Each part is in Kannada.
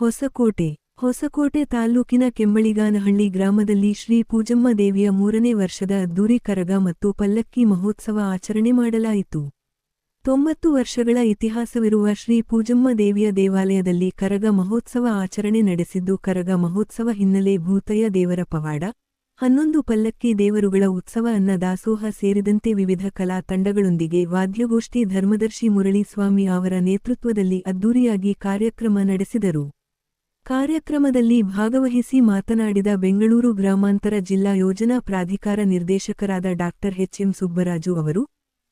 ಹೊಸಕೋಟೆ. ಹೊಸಕೋಟೆ ತಾಲ್ಲೂಕಿನ ಕೆಮ್ಮಳಿಗಾನಹಳ್ಳಿ ಗ್ರಾಮದಲ್ಲಿ ಶ್ರೀ ಪೂಜಮ್ಮ ದೇವಿಯ ಮೂರನೇ ವರ್ಷದ ಅದ್ದೂರಿ ಕರಗ ಮತ್ತು ಪಲ್ಲಕ್ಕಿ ಮಹೋತ್ಸವ ಆಚರಣೆ ಮಾಡಲಾಯಿತು. ತೊಂಬತ್ತು ವರ್ಷಗಳ ಇತಿಹಾಸವಿರುವ ಶ್ರೀ ಪೂಜಮ್ಮ ದೇವಿಯ ದೇವಾಲಯದಲ್ಲಿ ಕರಗ ಮಹೋತ್ಸವ ಆಚರಣೆ ನಡೆಸಿದ್ದು ಕರಗ ಮಹೋತ್ಸವ ಹಿನ್ನೆಲೆ ಭೂತಯ್ಯ ದೇವರ ಪವಾಡ, ಹನ್ನೊಂದು ಪಲ್ಲಕ್ಕಿ ದೇವರುಗಳ ಉತ್ಸವ ಅನ್ನ ದಾಸೋಹ ಸೇರಿದಂತೆ ವಿವಿಧ ಕಲಾ ತಂಡಗಳೊಂದಿಗೆ ವಾದ್ಯಗೋಷ್ಠಿ ಧರ್ಮದರ್ಶಿ ಮುರಳಿ ಸ್ವಾಮಿ ಅವರ ನೇತೃತ್ವದಲ್ಲಿ ಅದ್ದೂರಿಯಾಗಿ ಕಾರ್ಯಕ್ರಮ ನಡೆಸಿದರು. ಕಾರ್ಯಕ್ರಮದಲ್ಲಿ ಭಾಗವಹಿಸಿ ಮಾತನಾಡಿದ ಬೆಂಗಳೂರು ಗ್ರಾಮಾಂತರ ಜಿಲ್ಲಾ ಯೋಜನಾ ಪ್ರಾಧಿಕಾರ ನಿರ್ದೇಶಕರಾದ ಡಾಕ್ಟರ್ ಎಚ್ಎಂ ಸುಬ್ಬರಾಜು ಅವರು,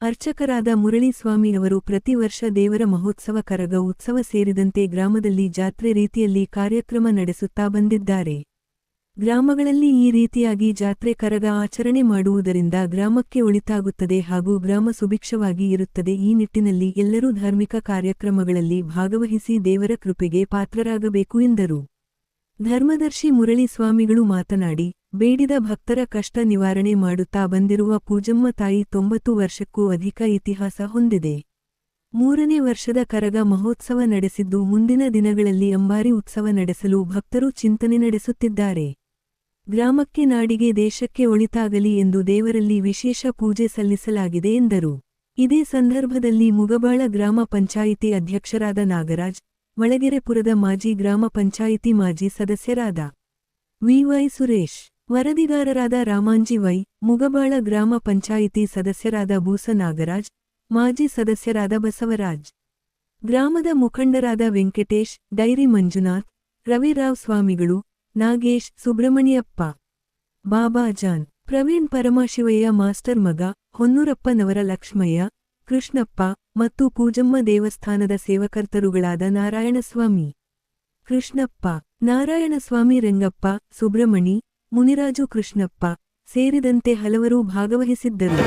ಅರ್ಚಕರಾದ ಮುರಳಿಸ್ವಾಮಿ ಅವರು ಪ್ರತಿ ವರ್ಷ ದೇವರ ಮಹೋತ್ಸವ ಕರಗ ಉತ್ಸವ ಸೇರಿದಂತೆ ಗ್ರಾಮದಲ್ಲಿ ಜಾತ್ರೆ ರೀತಿಯಲ್ಲಿ ಕಾರ್ಯಕ್ರಮ ನಡೆಸುತ್ತಾ ಬಂದಿದ್ದಾರೆ. ಗ್ರಾಮಗಳಲ್ಲಿ ಈ ರೀತಿಯಾಗಿ ಜಾತ್ರೆ ಕರಗ ಆಚರಣೆ ಮಾಡುವುದರಿಂದ ಗ್ರಾಮಕ್ಕೆ ಒಳಿತಾಗುತ್ತದೆ ಹಾಗೂ ಗ್ರಾಮ ಸುಭಿಕ್ಷವಾಗಿ ಇರುತ್ತದೆ. ಈ ನಿಟ್ಟಿನಲ್ಲಿ ಎಲ್ಲರೂ ಧಾರ್ಮಿಕ ಕಾರ್ಯಕ್ರಮಗಳಲ್ಲಿ ಭಾಗವಹಿಸಿ ದೇವರ ಕೃಪೆಗೆ ಪಾತ್ರರಾಗಬೇಕು ಎಂದರು. ಧರ್ಮದರ್ಶಿ ಮುರಳಿ ಸ್ವಾಮಿಗಳು ಮಾತನಾಡಿ, ಬೇಡಿದ ಭಕ್ತರ ಕಷ್ಟ ನಿವಾರಣೆ ಮಾಡುತ್ತಾ ಬಂದಿರುವ ಪೂಜಮ್ಮ ತಾಯಿ ತೊಂಬತ್ತು ವರ್ಷಕ್ಕೂ ಅಧಿಕ ಇತಿಹಾಸ ಹೊಂದಿದೆ. ಮೂರನೇ ವರ್ಷದ ಕರಗ ಮಹೋತ್ಸವ ನಡೆಸಿದ್ದು ಮುಂದಿನ ದಿನಗಳಲ್ಲಿ ಅಂಬಾರಿ ಉತ್ಸವ ನಡೆಸಲು ಭಕ್ತರು ಚಿಂತನೆ ನಡೆಸುತ್ತಿದ್ದಾರೆ. ಗ್ರಾಮಕ್ಕೆ ನಾಡಿಗೆ ದೇಶಕ್ಕೆ ಒಳಿತಾಗಲಿ ಎಂದು ದೇವರಲ್ಲಿ ವಿಶೇಷ ಪೂಜೆ ಸಲ್ಲಿಸಲಾಗಿದೆ ಎಂದರು. ಇದೇ ಸಂದರ್ಭದಲ್ಲಿ ಮುಗಬಾಳ ಗ್ರಾಮ ಪಂಚಾಯಿತಿ ಅಧ್ಯಕ್ಷರಾದ ನಾಗರಾಜ್, ಮಳಗೆರೆಪುರದ ಮಾಜಿ ಗ್ರಾಮ ಪಂಚಾಯಿತಿ ಮಾಜಿ ಸದಸ್ಯರಾದ ವಿವೈ ಸುರೇಶ್, ವರದಿಗಾರರಾದ ರಾಮಾಂಜಿ ವೈ, ಮುಗಬಾಳ ಗ್ರಾಮ ಪಂಚಾಯಿತಿ ಸದಸ್ಯರಾದ ಬೂಸ ನಾಗರಾಜ್, ಮಾಜಿ ಸದಸ್ಯರಾದ ಬಸವರಾಜ್. ಗ್ರಾಮದ ಮುಖಂಡರಾದ ವೆಂಕಟೇಶ್, ಡೈರಿ ಮಂಜುನಾಥ್, ರವಿರಾವ್ ಸ್ವಾಮಿಗಳು ನಾಗೇಶ್, ಸುಬ್ರಹ್ಮಣ್ಯಪ್ಪ. ಬಾಬಾಜಾನ್ ಪ್ರವೀಣ್ ಪರಮಶಿವಯ್ಯ, ಮಾಸ್ಟರ್ ಮಗ, ಹೊನ್ನೂರಪ್ಪನವರ ಲಕ್ಷ್ಮಯ್ಯ, ಕೃಷ್ಣಪ್ಪ ಮತ್ತು ಪೂಜಮ್ಮ ದೇವಸ್ಥಾನದ ಸೇವಕರ್ತರುಗಳಾದ ನಾರಾಯಣಸ್ವಾಮಿ. ಕೃಷ್ಣಪ್ಪ, ನಾರಾಯಣಸ್ವಾಮಿ ರಂಗಪ್ಪ, ಸುಬ್ರಹ್ಮಣಿ, ಮುನಿರಾಜು ಕೃಷ್ಣಪ್ಪ ಸೇರಿದಂತೆ ಹಲವರು ಭಾಗವಹಿಸಿದ್ದರು.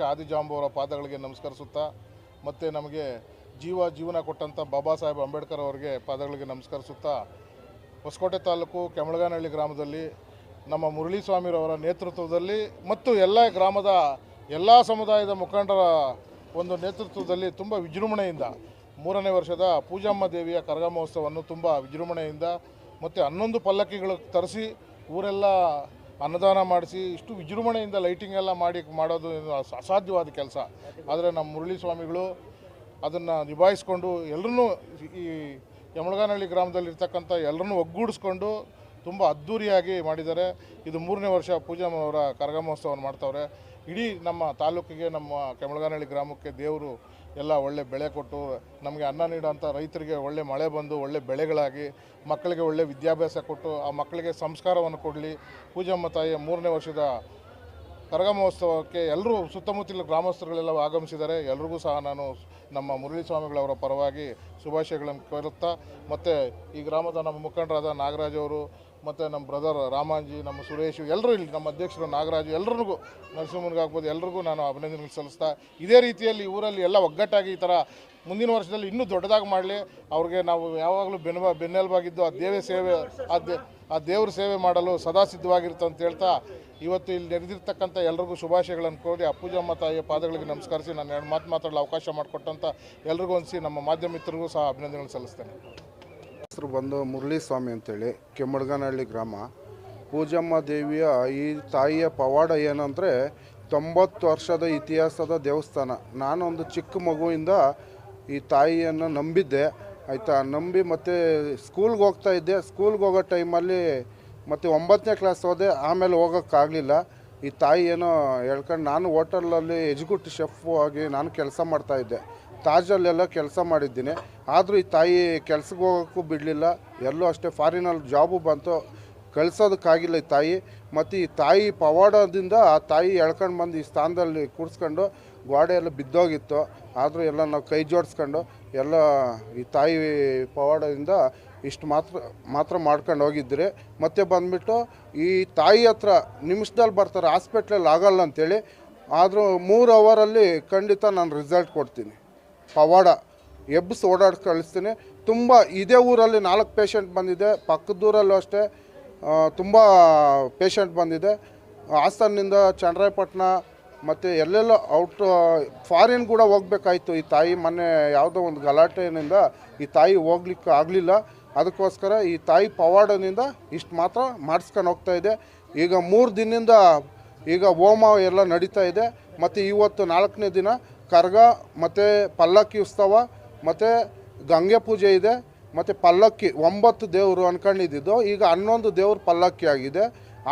ಮೂ- ಮೂಲ ಪುರುಷ ಆದಿಜಾಂಬು ಅವರ ಪಾದಗಳಿಗೆ ನಮಸ್ಕರಿಸುತ್ತಾ, ಮತ್ತು ನಮಗೆ ಜೀವ ಜೀವನ ಕೊಟ್ಟಂಥ ಬಾಬಾ ಸಾಹೇಬ್ ಅಂಬೇಡ್ಕರ್ ಅವರಿಗೆ ಪಾದಗಳಿಗೆ ನಮಸ್ಕರಿಸುತ್ತಾ, ಹೊಸಕೋಟೆ ತಾಲೂಕು ಕೆಮಳಗಾನಹಳ್ಳಿ ಗ್ರಾಮದಲ್ಲಿ, ನಮ್ಮ ಮುರಳಿ ಸ್ವಾಮಿರವರ ನೇತೃತ್ವದಲ್ಲಿ ಮತ್ತು ಎಲ್ಲ ಗ್ರಾಮದ ಎಲ್ಲ ಸಮುದಾಯದ ಮುಖಂಡರ ಒಂದು ನೇತೃತ್ವದಲ್ಲಿ ತುಂಬ ವಿಜೃಂಭಣೆಯಿಂದ ಮೂರನೇ ವರ್ಷದ ಪೂಜಮ್ಮ ದೇವಿಯ ಕರಗ ಮಹೋತ್ಸವವನ್ನು ತುಂಬ ವಿಜೃಂಭಣೆಯಿಂದ, ಮತ್ತು ಹನ್ನೊಂದು ಪಲ್ಲಕ್ಕಿಗಳು ತರಿಸಿ ಊರೆಲ್ಲ ಅನ್ನದಾನ ಮಾಡಿಸಿ ಇಷ್ಟು ವಿಜೃಂಭಣೆಯಿಂದ ಲೈಟಿಂಗ್ ಎಲ್ಲ ಮಾಡಿ ಮಾಡೋದು ಅಸಾಧ್ಯವಾದ ಕೆಲಸ. ಆದರೆ ನಮ್ಮ ಮುರಳಿ ಸ್ವಾಮಿಗಳು ಅದನ್ನು ನಿಭಾಯಿಸ್ಕೊಂಡು ಎಲ್ಲರೂ ಈ ಯಮಳಗಾನಹಳ್ಳಿ ಗ್ರಾಮದಲ್ಲಿರ್ತಕ್ಕಂಥ ಎಲ್ಲರನ್ನೂ ಒಗ್ಗೂಡಿಸ್ಕೊಂಡು ತುಂಬ ಅದ್ಧೂರಿಯಾಗಿ ಮಾಡಿದ್ದಾರೆ. ಇದು ಮೂರನೇ ವರ್ಷ ಪೂಜಾ ಅವರ ಕರಗ ಮಹೋತ್ಸವವನ್ನು ಮಾಡ್ತಾವ್ರೆ. ಇಡೀ ನಮ್ಮ ತಾಲೂಕಿಗೆ, ನಮ್ಮ ಕೆಮಳಗಾನಹಳ್ಳಿ ಗ್ರಾಮಕ್ಕೆ ದೇವರು ಎಲ್ಲ ಒಳ್ಳೆ ಬೆಳೆ ಕೊಟ್ಟು ನಮಗೆ ಅನ್ನ ನೀಡೋಂಥ ರೈತರಿಗೆ ಒಳ್ಳೆ ಮಳೆ ಬಂದು ಒಳ್ಳೆ ಬೆಳೆಗಳಾಗಿ ಮಕ್ಕಳಿಗೆ ಒಳ್ಳೆ ವಿದ್ಯಾಭ್ಯಾಸ ಕೊಟ್ಟು ಆ ಮಕ್ಕಳಿಗೆ ಸಂಸ್ಕಾರವನ್ನು ಕೊಡಲಿ. ಪೂಜಮ್ಮ ತಾಯಿಯ ಮೂರನೇ ವರ್ಷದ ಕರಗ ಮಹೋತ್ಸವಕ್ಕೆ ಎಲ್ಲರೂ ಸುತ್ತಮುತ್ತಲಿನ ಗ್ರಾಮಸ್ಥರುಗಳೆಲ್ಲ ಆಗಮಿಸಿದ್ದಾರೆ. ಎಲ್ರಿಗೂ ಸಹ ನಾನು ನಮ್ಮ ಮುರಳಿ ಸ್ವಾಮಿಗಳವರ ಪರವಾಗಿ ಶುಭಾಶಯಗಳನ್ನು ಕೋರುತ್ತಾ ಮತ್ತು ಈ ಗ್ರಾಮದ ನಮ್ಮ ಮುಖಂಡರಾದ ನಾಗರಾಜ್ ಅವರು ಮತ್ತು ನಮ್ಮ ಬ್ರದರ್ ರಾಮಾಂಜಿ, ನಮ್ಮ ಸುರೇಶ್ ಎಲ್ಲರೂ ಇಲ್ಲಿ ನಮ್ಮ ಅಧ್ಯಕ್ಷರು, ನಾಗರಾಜು ಎಲ್ರಿಗೂ ನರಸಿಂಹನಿಗಾಗ್ಬೋದು ಎಲ್ಲರಿಗೂ ನಾನು ಅಭಿನಂದನೆಗಳು ಸಲ್ಲಿಸ್ತಾ ಇದೇ ರೀತಿಯಲ್ಲಿ ಊರಲ್ಲಿ ಎಲ್ಲ ಒಗ್ಗಟ್ಟಾಗಿ ಈ ಥರ ಮುಂದಿನ ವರ್ಷದಲ್ಲಿ ಇನ್ನೂ ದೊಡ್ಡದಾಗಿ ಮಾಡಲಿ. ಅವ್ರಿಗೆ ನಾವು ಯಾವಾಗಲೂ ಬೆನ್ನ ಬೆನ್ನೆಲುಬಾಗಿದ್ದು ಆ ದೇವ ಸೇವೆ, ಆ ದೇ, ಆ ದೇವ್ರ ಸೇವೆ ಮಾಡಲು ಸದಾ ಸಿದ್ಧವಾಗಿರುತ್ತೆ ಅಂತ ಹೇಳ್ತಾ ಇವತ್ತು ಇಲ್ಲಿ ನೆರೆದಿರ್ತಕ್ಕಂಥ ಎಲ್ರಿಗೂ ಶುಭಾಶಯಗಳನ್ನು ಕೋರಿ ಅಪ್ಪುಜಮ್ಮ ತಾಯಿಯ ಪಾದಗಳಿಗೆ ನಮಸ್ಕರಿಸಿ ನಾನು ಎರಡು ಮಾತು ಮಾತಾಡಲು ಅವಕಾಶ ಮಾಡಿಕೊಟ್ಟಂಥ ಎಲ್ರಿಗೂ ಅನಿಸಿ ನಮ್ಮ ಮಾಧ್ಯಮ ಮಿತ್ರರಿಗೂ ಸಹ ಅಭಿನಂದನೆಗಳು ಸಲ್ಲಿಸ್ತೇನೆ. ಹೆಸರು ಬಂದು ಮುರಳಿ ಸ್ವಾಮಿ ಅಂತೇಳಿ, ಕೆಮ್ಮಡ್ಗನಹಳ್ಳಿ ಗ್ರಾಮ. ಪೂಜಮ್ಮ ದೇವಿಯ ಈ ತಾಯಿಯ ಪವಾಡ ಏನಂದರೆ ತೊಂಬತ್ತು ವರ್ಷದ ಇತಿಹಾಸದ ದೇವಸ್ಥಾನ. ನಾನೊಂದು ಚಿಕ್ಕ ಮಗುವಿಂದ ಈ ತಾಯಿಯನ್ನು ನಂಬಿದ್ದೆ. ಆಯಿತಾ? ನಂಬಿ ಮತ್ತು ಸ್ಕೂಲ್ಗೆ ಹೋಗ್ತಾ ಇದ್ದೆ. ಸ್ಕೂಲ್ಗೆ ಹೋಗೋ ಟೈಮಲ್ಲಿ ಮತ್ತು ಒಂಬತ್ತನೇ ಕ್ಲಾಸ್ ಹೋದೆ. ಆಮೇಲೆ ಹೋಗೋಕ್ಕಾಗಲಿಲ್ಲ. ಈ ತಾಯಿ ಏನೋ ಹೇಳ್ಕೊಂಡು, ನಾನು ಹೋಟೆಲಲ್ಲಿ ಎಜುಕೂಟಿವ್ ಶೆಫ್ ಆಗಿ ನಾನು ಕೆಲಸ ಮಾಡ್ತಾಯಿದ್ದೆ ತಾಜಲ್ಲೆಲ್ಲ ಕೆಲಸ ಮಾಡಿದ್ದೀನಿ. ಆದರೂ ಈ ತಾಯಿ ಕೆಲ್ಸಕ್ಕೆ ಹೋಗೋಕ್ಕೂ ಬಿಡಲಿಲ್ಲ. ಎಲ್ಲೂ ಅಷ್ಟೇ ಫಾರಿನಲ್ಲಿ ಜಾಬು ಬಂತು. ಕಳ್ಸೋದಕ್ಕಾಗಿಲ್ಲ ಈ ತಾಯಿ. ಮತ್ತು ಈ ತಾಯಿ ಪವಾಡದಿಂದ ಆ ತಾಯಿ ಎಳ್ಕೊಂಡು ಬಂದು ಈ ಸ್ಥಾನದಲ್ಲಿ ಕೂರಿಸ್ಕೊಂಡು ಗೋಡೆ ಎಲ್ಲ ಬಿದ್ದೋಗಿತ್ತು. ಆದರೂ ಎಲ್ಲ ನಾವು ಕೈ ಜೋಡಿಸ್ಕೊಂಡು ಎಲ್ಲ ಈ ತಾಯಿ ಪವಾಡದಿಂದ ಇಷ್ಟು ಮಾತ್ರ ಮಾತ್ರ ಮಾಡ್ಕೊಂಡು ಹೋಗಿದ್ರಿ. ಮತ್ತೆ ಬಂದ್ಬಿಟ್ಟು ಈ ತಾಯಿ ಹತ್ರ ನಿಮಿಷದಲ್ಲಿ ಬರ್ತಾರೆ ಹಾಸ್ಪಿಟ್ಲಲ್ಲಿ ಆಗಲ್ಲ ಅಂತೇಳಿ. ಆದರೂ ಮೂರು ಅವರಲ್ಲಿ ಖಂಡಿತ ನಾನು ರಿಸಲ್ಟ್ ಕೊಡ್ತೀನಿ. ಪವಾಡ ಎಬ್ಬಿಸಿ ಓಡಾಡಿ ಕಳಿಸ್ತೀನಿ. ತುಂಬ ಇದೇ ಊರಲ್ಲಿ ನಾಲ್ಕು ಪೇಷಂಟ್ ಬಂದಿದೆ. ಪಕ್ಕದೂರಲ್ಲೂ ಅಷ್ಟೇ ತುಂಬ ಪೇಷಂಟ್ ಬಂದಿದೆ. ಹಾಸನ್ನಿಂದ ಚಂದ್ರಾಯಪಟ್ಟಣ ಮತ್ತು ಎಲ್ಲೆಲ್ಲೋ ಔಟ್ ಫಾರಿನ್ ಕೂಡ ಹೋಗ್ಬೇಕಾಯ್ತು. ಈ ತಾಯಿ ಮೊನ್ನೆ ಯಾವುದೋ ಒಂದು ಗಲಾಟೆಯಿಂದ ಈ ತಾಯಿ ಹೋಗ್ಲಿಕ್ಕೆ ಆಗಲಿಲ್ಲ. ಅದಕ್ಕೋಸ್ಕರ ಈ ತಾಯಿ ಪವಾಡದಿಂದ ಇಷ್ಟು ಮಾತ್ರ ಮಾಡಿಸ್ಕೊಂಡು ಹೋಗ್ತಾ ಇದೆ. ಈಗ ಮೂರು ದಿನದಿಂದ ಈಗ ಹೋಮ ಎಲ್ಲ ನಡೀತಾ ಇದೆ. ಮತ್ತು ಇವತ್ತು ನಾಲ್ಕನೇ ದಿನ ಕರ್ಗ, ಮತ್ತು ಪಲ್ಲಕ್ಕಿ ಉತ್ಸವ, ಮತ್ತು ಗಂಗೆ ಪೂಜೆ ಇದೆ, ಮತ್ತು ಪಲ್ಲಕ್ಕಿ, ಒಂಬತ್ತು ದೇವರು ಅಂದ್ಕೊಂಡಿದ್ದು ಈಗ ಹನ್ನೊಂದು ದೇವರು ಪಲ್ಲಕ್ಕಿ ಆಗಿದೆ.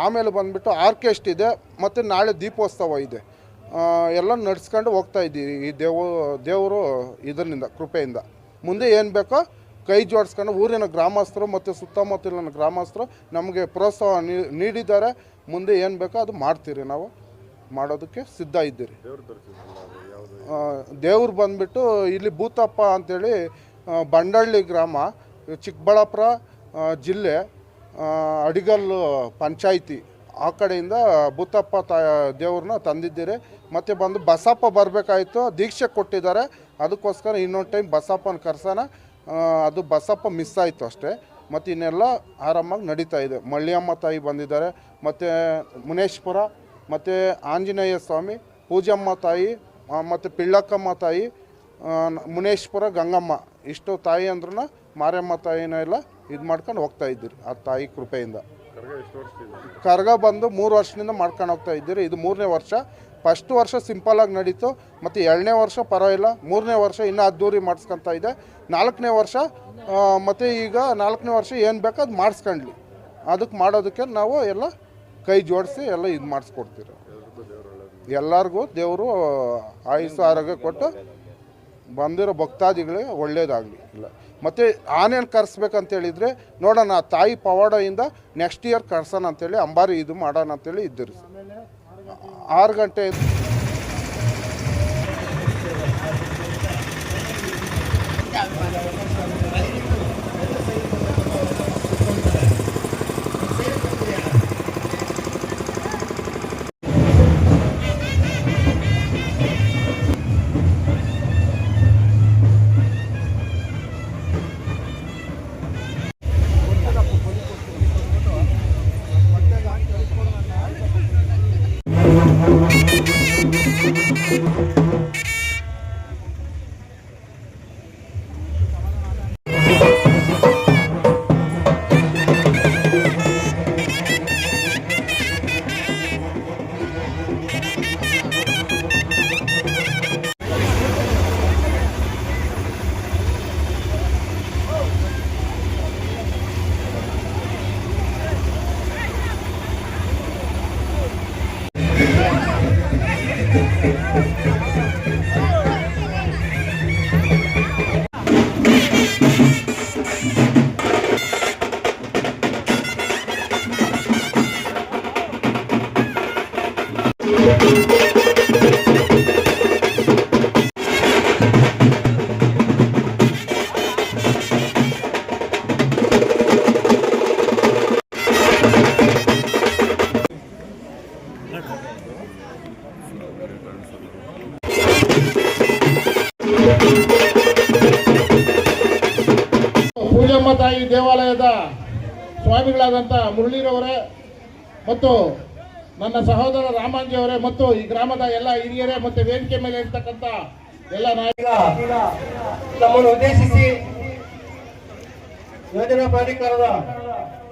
ಆಮೇಲೆ ಬಂದುಬಿಟ್ಟು ಆರ್ಕೆಸ್ಟ್ ಇದೆ, ಮತ್ತು ನಾಳೆ ದೀಪೋತ್ಸವ ಇದೆ. ಎಲ್ಲ ನಡ್ಸ್ಕೊಂಡು ಹೋಗ್ತಾ ಇದ್ದೀವಿ ಈ ದೇವ ದೇವರು ಇದರಿಂದ, ಕೃಪೆಯಿಂದ. ಮುಂದೆ ಏನು ಬೇಕೋ ಕೈ ಜೋಡಿಸ್ಕೊಂಡು ಊರಿನ ಗ್ರಾಮಸ್ಥರು, ಮತ್ತು ಸುತ್ತಮುತ್ತಲಿನ ಗ್ರಾಮಸ್ಥರು ನಮಗೆ ಪ್ರೋತ್ಸಾಹ ನೀಡಿದ್ದಾರೆ. ಮುಂದೆ ಏನು ಬೇಕೋ ಅದು ಮಾಡ್ತೀರಿ ನಾವು. ಮಾಡೋದಕ್ಕೆ ಸಿದ್ಧ ಇದ್ದೀರಿ. ದೇವ್ರು ಬಂದ್ಬಿಟ್ಟು ಇಲ್ಲಿ ಭೂತಪ್ಪ ಅಂತೇಳಿ ಆ, ಬಂಡಳ್ಳಿ ಗ್ರಾಮ ಚಿಕ್ಕಬಳ್ಳಾಪುರ ಜಿಲ್ಲೆ ಅಡಿಗಲ್ಲು ಪಂಚಾಯಿತಿ. ಆ ಕಡೆಯಿಂದ ಭೂತಪ್ಪ ತ ದೇವ್ರನ್ನ ತಂದಿದ್ದೀರಿ. ಮತ್ತು ಬಂದು ಬಸಪ್ಪ ಬರಬೇಕಾಯ್ತು ದೀಕ್ಷೆ ಕೊಟ್ಟಿದ್ದಾರೆ. ಅದಕ್ಕೋಸ್ಕರ ಇನ್ನೊಂದು ಟೈಮ್ ಬಸಪ್ಪನ ಕರ್ಸೋಣ. ಅದು ಬಸಪ್ಪ ಮಿಸ್ ಆಯಿತು ಅಷ್ಟೇ. ಮತ್ತು ಇನ್ನೆಲ್ಲ ಆರಾಮಾಗಿ ನಡೀತಾ ಇದೆ. ಮಳ್ಳಿಯಮ್ಮ ತಾಯಿ ಬಂದಿದ್ದಾರೆ. ಮತ್ತು ಮುನೇಶ್ಪುರ ಮತ್ತು ಆಂಜನೇಯ ಸ್ವಾಮಿ ಪೂಜಮ್ಮ ತಾಯಿ ಮತ್ತು ಪಿಳ್ಳಕ್ಕಮ್ಮ ತಾಯಿ ಮುನೇಶ್ವರ ಮುನೇಶ್ಪುರ ಗಂಗಮ್ಮ ಇಷ್ಟು ತಾಯಿ ಅಂದ್ರೂ ಮಾರಮ್ಮ ತಾಯಿನ ಎಲ್ಲ ಇದು ಮಾಡ್ಕೊಂಡು ಹೋಗ್ತಾ ಇದ್ದೀರಿ ಆ ತಾಯಿ ಕೃಪೆಯಿಂದ. ಕರ್ಗ ಬಂದು ಮೂರು ವರ್ಷದಿಂದ ಮಾಡ್ಕೊಂಡು ಹೋಗ್ತಾ ಇದ್ದೀರಿ ಇದು ಮೂರನೇ ವರ್ಷ. ಫಸ್ಟ್ ವರ್ಷ ಸಿಂಪಲಾಗಿ ನಡೀತು ಮತ್ತು ಎರಡನೇ ವರ್ಷ ಪರವಾಗಿಲ್ಲ ಮೂರನೇ ವರ್ಷ ಇನ್ನೂ ಅದ್ದೂರಿ ಮಾಡಿಸ್ಕೊತಾ ಇದೆ. ನಾಲ್ಕನೇ ವರ್ಷ ಮತ್ತು ಈಗ ನಾಲ್ಕನೇ ವರ್ಷ ಏನು ಬೇಕೋ ಅದು ಮಾಡಿಸ್ಕೊಂಡ್ಲಿ. ಅದಕ್ಕೆ ಮಾಡೋದಕ್ಕೆ ನಾವು ಎಲ್ಲ ಕೈ ಜೋಡಿಸಿ ಎಲ್ಲ ಇದು ಮಾಡಿಸ್ಕೊಡ್ತೀವಿ ಎಲ್ಲರಿಗೂ ದೇವರು ಆಯುಸ್ಸು ಆರೋಗ್ಯ ಕೊಟ್ಟು ಬಂದಿರೋ ಭಕ್ತಾದಿಗಳಿಗೆ ಒಳ್ಳೇದಾಗಲಿ. ಇಲ್ಲ. ಮತ್ತು ಆನೇನು ಕರೆಸ್ಬೇಕಂತ ಹೇಳಿದರೆ ನೋಡೋಣ ಆ ತಾಯಿ ಪವಾಡದಿಂದ ನೆಕ್ಸ್ಟ್ ಇಯರ್ ಕರ್ಸೋಣ ಅಂತೇಳಿ, ಅಂಬಾರಿ ಇದು ಮಾಡೋಣ ಅಂತೇಳಿ ಇದ್ದರು. ಆರು ಗಂಟೆ ಪೂಜಮ್ಮ ತಾಯಿ ದೇವಾಲಯದ ಸ್ವಾಮಿಗಳಾದಂಥ ಮುರಳೀರವರೇ ಮತ್ತು ನನ್ನ ಸಹೋದರ ರಾಮಾಂಜಿ ಅವರೇ ಮತ್ತು ಈ ಗ್ರಾಮದ ಎಲ್ಲ ಹಿರಿಯರೇ ಮತ್ತು ವೇದಿಕೆ ಮೇಲೆ ಇರ್ತಕ್ಕಂಥ ಎಲ್ಲ ನಾಯಕ ನಮ್ಮನ್ನು ಉದ್ದೇಶಿಸಿ ಯೋಜನಾ ಪ್ರಾಧಿಕಾರದ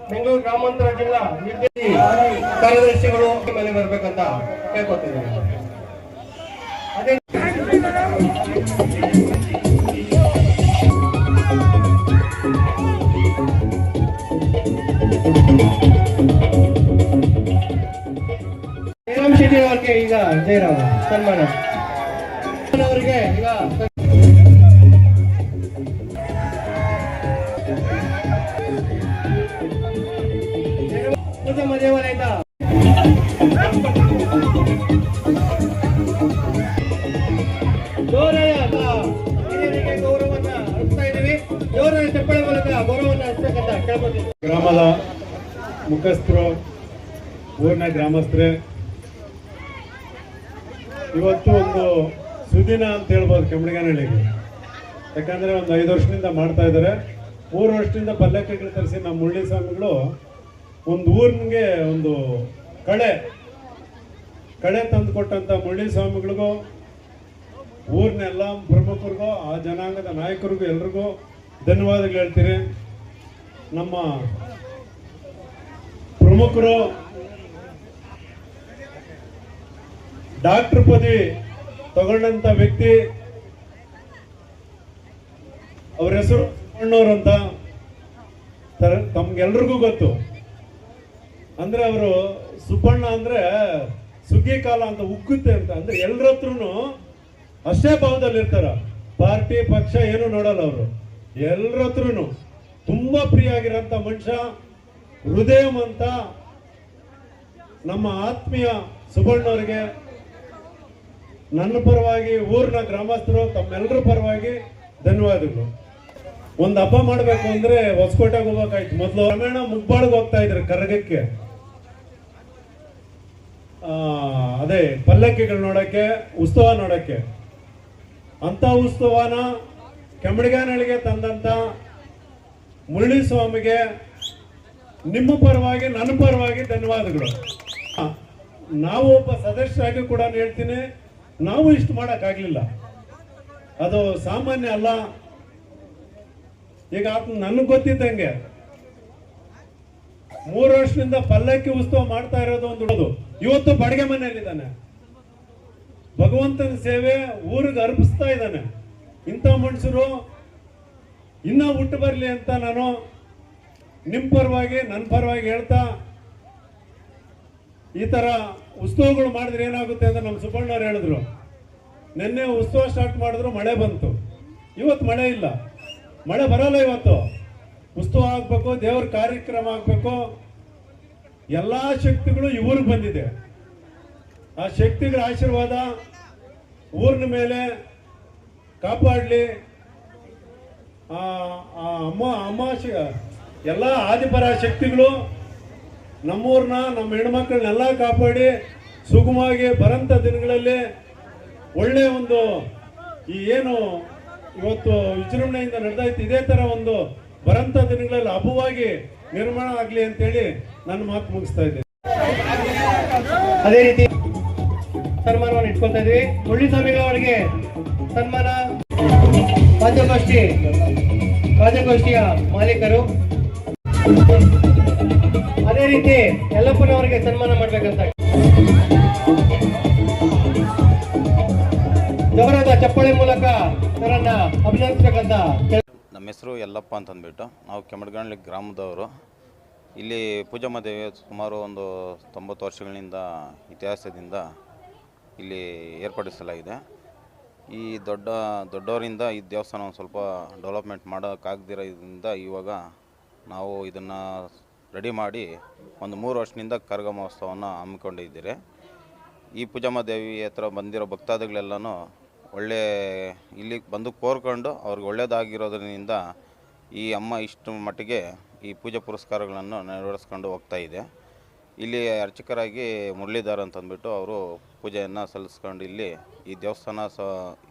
ಬೆಂಗಳೂರು ಗ್ರಾಮಾಂತರ ಜಿಲ್ಲಾ ಕಾರ್ಯದರ್ಶಿಗಳು ಮೇಲೆ ಬರಬೇಕಂತ ಕೇಳ್ಕೊತಿದ್ದೀನಿ ಅದೇ ಜಯರಾಮ್, ಸನ್ಮಾನ. ಅವರಿಗೆ ಈಗ ದೇವಾಲಯದ ಜೋರಾದ ಹಿರಿಯರಿಗೆ ಗೌರವವನ್ನ ಅರ್ಪಿಸ್ತಾ ಇದ್ದೀವಿ. ಜೋರಾದ ಚಪ್ಪಳ ಮೂಲಕ ಗ್ರಾಮದ ಮುಖಸ್ಥರು ಊರಿನ ಗ್ರಾಮಸ್ಥರೇ ಇವತ್ತು ಒಂದು ಸುದಿನ ಅಂತ ಹೇಳ್ಬೋದು ಕೆಮ್ಮಡಿಗನಹಳ್ಳಿಗೆ ಯಾಕಂದ್ರೆ ಒಂದು ಐದು ವರ್ಷದಿಂದ ಮಾಡ್ತಾ ಇದ್ದಾರೆ. ಮೂರು ವರ್ಷದಿಂದ ಪಲ್ಲಕ್ಕಿಗಳು ತರಿಸಿ ನಮ್ಮ ಮುಳ್ಳಿ ಸ್ವಾಮಿಗಳು ಒಂದು ಊರಿಗೆ ಒಂದು ಕಳೆ ಕಳೆ ತಂದು ಕೊಟ್ಟಂತ ಮುಳ್ಳಿ ಸ್ವಾಮಿಗಳಿಗೂ ಊರಿನ ಎಲ್ಲ ಪ್ರಮುಖರಿಗೂ, ಆ ಜನಾಂಗದ ನಾಯಕರಿಗೂ, ಎಲ್ರಿಗೂ ಧನ್ಯವಾದಗಳು ಹೇಳ್ತೀರಿ ನಮ್ಮ ಪ್ರಮುಖರು ಡಾಕ್ಟರ್ ಪದವಿ ತಗೊಂಡಂತ ವ್ಯಕ್ತಿ ಅವ್ರ ಹೆಸರು ಅಣ್ಣವ್ರು ಅಂತ ತಮ್ಗೆಲ್ರಿಗೂ ಗೊತ್ತು. ಅಂದ್ರೆ ಅವರು ಸುಬ್ಬಣ್ಣ ಅಂದ್ರೆ ಸುಗ್ಗಿ ಕಾಲ ಅಂತ ಉಕ್ಕುತ್ತೆ ಅಂತ. ಅಂದ್ರೆ ಎಲ್ಲರ ಹತ್ರನು ಅಷ್ಟೇ ಭಾವದಲ್ಲಿ ಇರ್ತಾರ ಪಾರ್ಟಿ, ಪಕ್ಷ ಏನು ನೋಡಲ್ಲ ಅವರು. ಎಲ್ಲರ ಹತ್ರನು ತುಂಬಾ ಪ್ರಿಯ ಆಗಿರೋಂಥ ಮನುಷ್ಯ, ಹೃದಯವಂತ ನಮ್ಮ ಆತ್ಮೀಯ ಸುಬ್ಬಣ್ಣವ್ರಿಗೆ ನನ್ನ ಪರವಾಗಿ, ಊರಿನ ಗ್ರಾಮಸ್ಥರು ತಮ್ಮೆಲ್ಲರ ಪರವಾಗಿ ಧನ್ಯವಾದಗಳು. ಒಂದು ಹಬ್ಬ ಮಾಡಬೇಕು ಅಂದ್ರೆ ಹೊಸಕೋಟೆಗೆ ಹೋಗ್ಬೇಕಾಯ್ತು. ಮೊದಲು ಕ್ರಮೇಣ ಮುಗ್ಬಾಳ್ಗೆ ಹೋಗ್ತಾ ಇದ್ರು ಕರಗಕ್ಕೆ. ಅದೇ ಪಲ್ಲಕ್ಕಿಗಳು ನೋಡಕ್ಕೆ ಉತ್ಸವ ನೋಡಕ್ಕೆ. ಅಂತ ಉತ್ಸವನ ಕೆಮ್ಮಡಿಗಾನಳಿಗೆ ತಂದಂತ ಮುರಳಿ ಸ್ವಾಮಿಗೆ ನಿಮ್ಮ ಪರವಾಗಿ, ನನ್ನ ಪರವಾಗಿ ಧನ್ಯವಾದಗಳು. ನಾವು ಒಬ್ಬ ಸದಸ್ಯರಾಗಿ ಕೂಡ ಹೇಳ್ತೀನಿ. ನಾವು ಇಷ್ಟು ಮಾಡೋಕ್ಕಾಗಲಿಲ್ಲ. ಅದು ಸಾಮಾನ್ಯ ಅಲ್ಲ. ಈಗ ಆತ ನನಗೆ ಗೊತ್ತಿದ್ದಂಗೆ ಮೂರು ವರ್ಷದಿಂದ ಪಲ್ಲಕ್ಕಿ ಉತ್ಸವ ಮಾಡ್ತಾ ಇರೋದು ಒಂದು ಇವತ್ತು ಬಡಗೆ ಮನೆಯಲ್ಲಿದ್ದಾನೆ. ಭಗವಂತನ ಸೇವೆ ಊರಿಗೆ ಅರ್ಪಿಸ್ತಾ ಇದ್ದಾನೆ. ಇಂಥ ಮನುಷ್ಯರು ಇನ್ನ ಹುಟ್ಟು ಬರಲಿ ಅಂತ ನಾನು ನಿಮ್ಮ ಪರವಾಗಿ ನನ್ನ ಪರವಾಗಿ ಹೇಳ್ತಾ ಈ ತರ ಉತ್ಸವಗಳು ಮಾಡಿದ್ರೆ ಏನಾಗುತ್ತೆ ಅಂತ ನಮ್ಮ ಸುಬ್ಬಣ್ಣವ್ರು ಹೇಳಿದ್ರು. ನಿನ್ನೆ ಉತ್ಸವ ಸ್ಟಾರ್ಟ್ ಮಾಡಿದ್ರು, ಮಳೆ ಬಂತು. ಇವತ್ತು ಮಳೆ ಇಲ್ಲ. ಮಳೆ ಬರಲ್ಲ ಇವತ್ತು. ಉತ್ಸವ ಆಗಬೇಕು, ದೇವ್ರ ಕಾರ್ಯಕ್ರಮ ಆಗಬೇಕು. ಎಲ್ಲಾ ಶಕ್ತಿಗಳು ಇವ್ರಿಗೆ ಬಂದಿದೆ. ಆ ಶಕ್ತಿಗಳ ಆಶೀರ್ವಾದ ಊರಿನ ಮೇಲೆ ಕಾಪಾಡಲಿ. ಅಮ್ಮ ಅಮಾವಾಸ್ಯ ಎಲ್ಲ ಆದಿಪರ ಶಕ್ತಿಗಳು ನಮ್ಮೂರ್ನ ನಮ್ಮ ಹೆಣ್ಮಕ್ಳನ್ನೆಲ್ಲ ಕಾಪಾಡಿ ಸುಗಮವಾಗಿ ಬರಂತ ದಿನಗಳಲ್ಲಿ ಒಳ್ಳೆ ಒಂದು ಈ ಏನು ಇವತ್ತು ವಿಜೃಂಭಣೆಯಿಂದ ನಡೆದಾಯ್ತು ಇದೇ ತರ ಒಂದು ಬರಂತ ದಿನಗಳಲ್ಲಿ ಹಬ್ಬವಾಗಿ ನಿರ್ಮಾಣ ಆಗ್ಲಿ ಅಂತೇಳಿ ನನ್ನ ಮಾತು ಮುಗಿಸ್ತಾ ಇದ್ದೆ ಅದೇ ರೀತಿ ಸನ್ಮಾನವನ್ನು ಇಟ್ಕೊತಾ ಇದ್ವಿ. ಸ್ವಾಮಿಗಳು ಅವರಿಗೆ ಸನ್ಮಾನ. ರಾಜ್ಯಗೋಷ್ಠಿ ರಾಜ್ಯಗೋಷ್ಠಿಯ ಮಾಲೀಕರು. ಅದೇ ರೀತಿ ಯಲ್ಲಪ್ಪನವರಿಗೆ ಸನ್ಮಾನ ಮಾಡ್ಬೇಕಂತ. ಜವರದ ಚಪ್ಪಳೆ ಮೂಲಕ ಅವರನ್ನ ಅಭಿನಂದಿಸಬೇಕಂತ ನಮ್ಮ ಹೆಸರು ಯಲ್ಲಪ್ಪ ಅಂತ ಅಂದ್ಬಿಟ್ಟು ನಾವು ಕೆಮ್ಮಡ್ಗಳ್ಳಿ ಗ್ರಾಮದವರು. ಇಲ್ಲಿ ಪೂಜಮ್ಮ ದೇವಿ ಸುಮಾರು ಒಂದು ತೊಂಬತ್ತು ವರ್ಷಗಳಿಂದ ಇತಿಹಾಸದಿಂದ ಇಲ್ಲಿ ಏರ್ಪಡಿಸಲಾಗಿದೆ. ಈ ದೊಡ್ಡ, ದೊಡ್ಡವರಿಂದ ಈ ದೇವಸ್ಥಾನ ಸ್ವಲ್ಪ ಡೆವಲಪ್ಮೆಂಟ್ ಮಾಡೋಕ್ಕಾಗದಿರೋದ್ರಿಂದ ಇವಾಗ ನಾವು ಇದನ್ನು ರೆಡಿ ಮಾಡಿ ಒಂದು ಮೂರು ವರ್ಷದಿಂದ ಕರಗ ಮಹೋತ್ಸವವನ್ನು ಹಮ್ಮಿಕೊಂಡಿದ್ದೀರಿ. ಈ ಪೂಜಮ್ಮ ದೇವಿ ಹತ್ರ ಬಂದಿರೋ ಭಕ್ತಾದಿಗಳೆಲ್ಲನೂ ಒಳ್ಳೆ ಇಲ್ಲಿ ಬಂದು ಕೋರ್ಕೊಂಡು ಅವ್ರಿಗೆ ಒಳ್ಳೆಯದಾಗಿರೋದ್ರಿಂದ ಈ ಅಮ್ಮ ಇಷ್ಟು ಮಟ್ಟಿಗೆ ಈ ಪೂಜೆ ಪುರಸ್ಕಾರಗಳನ್ನು ನೆರವೇರಿಸ್ಕೊಂಡು ಹೋಗ್ತಾ ಇದೆ. ಇಲ್ಲಿ ಅರ್ಚಕರಾಗಿ ಮುರಳೀಧರ್ ಅಂತ ಅಂದ್ಬಿಟ್ಟು ಅವರು ಪೂಜೆಯನ್ನು ಸಲ್ಲಿಸ್ಕೊಂಡು ಇಲ್ಲಿ ಈ ದೇವಸ್ಥಾನ ಸ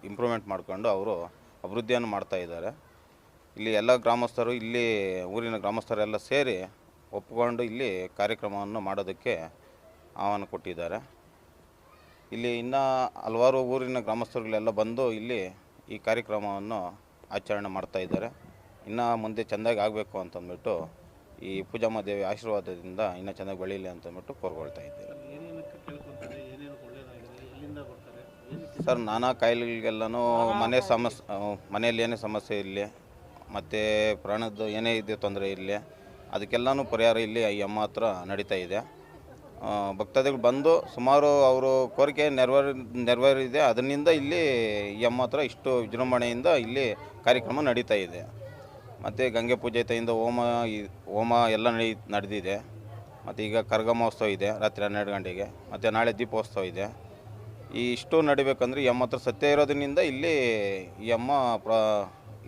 ಇಂಪ್ರೂವ್ಮೆಂಟ್ ಮಾಡ್ಕೊಂಡು ಅವರು ಅಭಿವೃದ್ಧಿಯನ್ನು ಮಾಡ್ತಾ ಇದ್ದಾರೆ. ಇಲ್ಲಿ ಎಲ್ಲ ಗ್ರಾಮಸ್ಥರು, ಇಲ್ಲಿ ಊರಿನ ಗ್ರಾಮಸ್ಥರೆಲ್ಲ ಸೇರಿ ಒಪ್ಪಿಕೊಂಡು ಇಲ್ಲಿ ಕಾರ್ಯಕ್ರಮವನ್ನು ಮಾಡೋದಕ್ಕೆ ಆಹ್ವಾನ ಕೊಟ್ಟಿದ್ದಾರೆ. ಇಲ್ಲಿ ಇನ್ನೂ ಹಲವಾರು ಊರಿನ ಗ್ರಾಮಸ್ಥರುಗಳೆಲ್ಲ ಬಂದು ಇಲ್ಲಿ ಈ ಕಾರ್ಯಕ್ರಮವನ್ನು ಆಚರಣೆ ಮಾಡ್ತಾ ಇದ್ದಾರೆ. ಇನ್ನು ಮುಂದೆ ಚೆಂದಾಗಿ ಆಗಬೇಕು ಅಂತಂದ್ಬಿಟ್ಟು ಈ ಪೂಜಮ್ಮ ದೇವಿ ಆಶೀರ್ವಾದದಿಂದ ಇನ್ನೂ ಚೆನ್ನಾಗಿ ಬೆಳೀಲಿ ಅಂತಂದ್ಬಿಟ್ಟು ಕೋರ್ಕೊಳ್ತಾ ಇದ್ದೀವಿ. ಸರ್, ನಾನಾ ಕಾಯಿಲೆಗಳಿಗೆಲ್ಲನೂ ಮನೆ ಸಮಸ್ಯೆ ಮನೆಯಲ್ಲಿ ಏನೇ ಸಮಸ್ಯೆ ಇರಲಿ, ಮತ್ತು ಪ್ರಾಣದ್ದು ಏನೇ ಇದೆ ತೊಂದರೆ ಇರಲಿ ಅದಕ್ಕೆಲ್ಲನೂ ಪರಿಹಾರ ಇಲ್ಲಿ ಈ ಅಮ್ಮ ಹತ್ರ ನಡೀತಾ ಇದೆ. ಭಕ್ತಾದಿಗಳು ಬಂದು ಸುಮಾರು ಅವರು ಕೋರಿಕೆ ನೆರವೇರಿ, ನೆರವೇರಿದೆ. ಅದರಿಂದ ಇಲ್ಲಿ ಈ ಅಮ್ಮ ಹತ್ರ ಇಷ್ಟು ವಿಜೃಂಭಣೆಯಿಂದ ಇಲ್ಲಿ ಕಾರ್ಯಕ್ರಮ ನಡೀತಾ ಇದೆ. ಮತ್ತು ಗಂಗೆ ಪೂಜೆ ತೈಯಿಂದ ಹೋಮ ಹೋಮ ಎಲ್ಲ ನಡೀ, ನಡೆದಿದೆ. ಮತ್ತು ಈಗ ಕರ್ಗ ಮಹೋತ್ಸವ ಇದೆ ರಾತ್ರಿ ಹನ್ನೆರಡು ಗಂಟೆಗೆ. ಮತ್ತು ನಾಳೆ ದೀಪೋತ್ಸವ ಇದೆ. ಈ ಇಷ್ಟು ನಡಿಬೇಕಂದ್ರೆ ಈ ಅಮ್ಮ ಹತ್ರ ಸತ್ಯ ಇರೋದ್ರಿಂದ ಇಲ್ಲಿ ಈ ಅಮ್ಮ ಪ್ರ,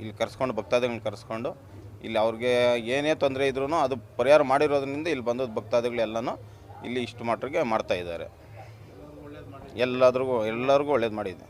ಇಲ್ಲಿ ಕರೆಸ್ಕೊಂಡು ಭಕ್ತಾದಿಗಳನ್ನ ಕರೆಸ್ಕೊಂಡು ಇಲ್ಲಿ ಅವ್ರಿಗೆ ಏನೇ ತೊಂದರೆ ಇದ್ರೂ ಅದು ಪರಿಹಾರ ಮಾಡಿರೋದ್ರಿಂದ ಇಲ್ಲಿ ಬಂದದ ಭಕ್ತಾದಿಗಳೆಲ್ಲನೂ ಇಲ್ಲಿ ಇಷ್ಟು ಮಟ್ಟಿಗೆ ಮಾಡ್ತಾ ಇದ್ದಾರೆ. ಎಲ್ಲದ್ರಿಗೂ, ಎಲ್ಲರಿಗೂ ಒಳ್ಳೇದು ಮಾಡಿದೆ.